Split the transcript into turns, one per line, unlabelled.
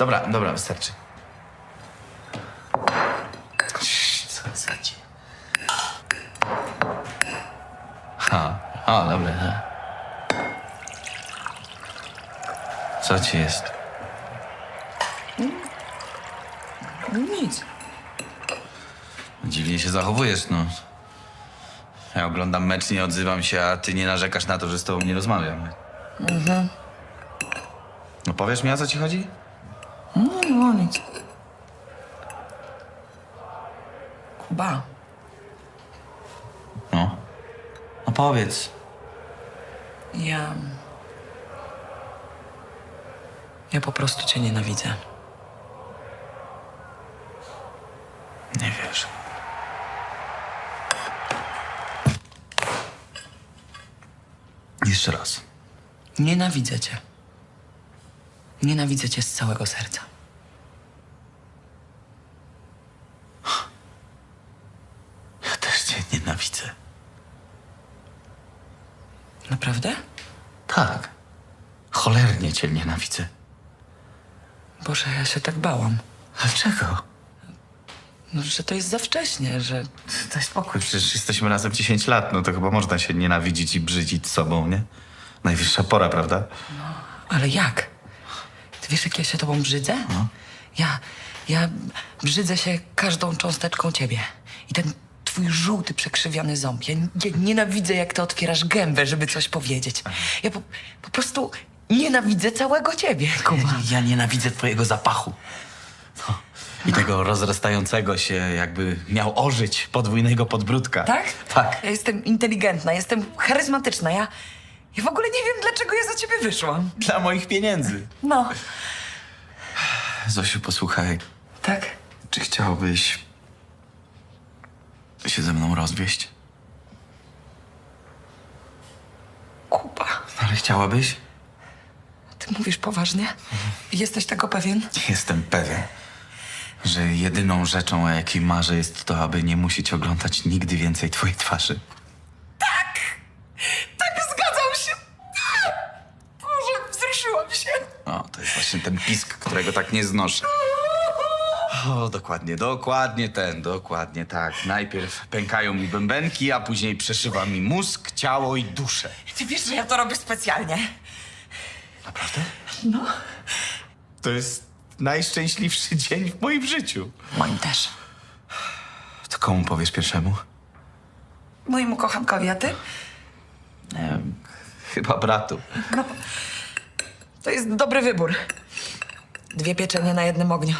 Dobra, dobra, wystarczy. Co za ci? Ha, o, dobra. ha. Co ci jest?
Nic.
Dziwnie się zachowujesz, no. Ja oglądam mecz, nie odzywam się, a ty nie narzekasz na to, że z tobą nie rozmawiam. No powiesz mi, o co ci chodzi?
No, no nic. Kuba,
No. No powiedz.
ja... Ja po prostu cię nienawidzę.
Nie wiesz. Jeszcze raz.
Nienawidzę cię. Nienawidzę cię z całego serca.
Ja też cię nienawidzę.
Naprawdę?
Tak. Cholernie cię nienawidzę.
Boże, ja się tak bałam.
Dlaczego?
No, że to jest za wcześnie, że...
Daj spokój, przecież jesteśmy razem 10 lat, no to chyba można się nienawidzić i brzydzić sobą, nie? Najwyższa pora, prawda?
Ale jak? Ty wiesz, jak ja się tobą brzydzę? Ja, ja brzydzę się każdą cząsteczką ciebie. I ten twój żółty, przekrzywiony ząb. Ja, ja nienawidzę, jak ty otwierasz gębę, żeby coś powiedzieć. Ja po, po prostu nienawidzę całego ciebie, Kuba.
Ja nienawidzę twojego zapachu. No. I tego rozrastającego się, jakby miał ożyć podwójnego podbródka.
Tak?
Tak.
Ja jestem inteligentna, jestem charyzmatyczna. Ja, ja w ogóle nie wiem, dlaczego ja za ciebie wyszłam.
Dla moich pieniędzy.
No.
Zosiu, posłuchaj.
Tak?
Czy chciałbyś się ze mną rozwieść?
Kuba,
Ale chciałabyś?
ty mówisz poważnie? Jesteś tego pewien?
Jestem pewien, że jedyną rzeczą, o jakiej marzę, jest to, aby nie musieć oglądać nigdy więcej twojej twarzy.
Tak, zgadzam się. Boże, wzruszyłam się.
O, to jest właśnie ten pisk, którego tak nie znoszę. O, dokładnie, dokładnie ten, dokładnie tak. Najpierw pękają mi bębenki, a później przeszywa mi mózg, ciało i duszę.
Ty wiesz, że ja to robię specjalnie.
Naprawdę?
No.
To jest najszczęśliwszy dzień w moim życiu.
Moim też.
To komu powiesz pierwszemu?
Mojemu kochankowi, a ty?
Nie wiem, chyba bratu.
No. To jest dobry wybór. Dwie pieczenie na jednym ogniu.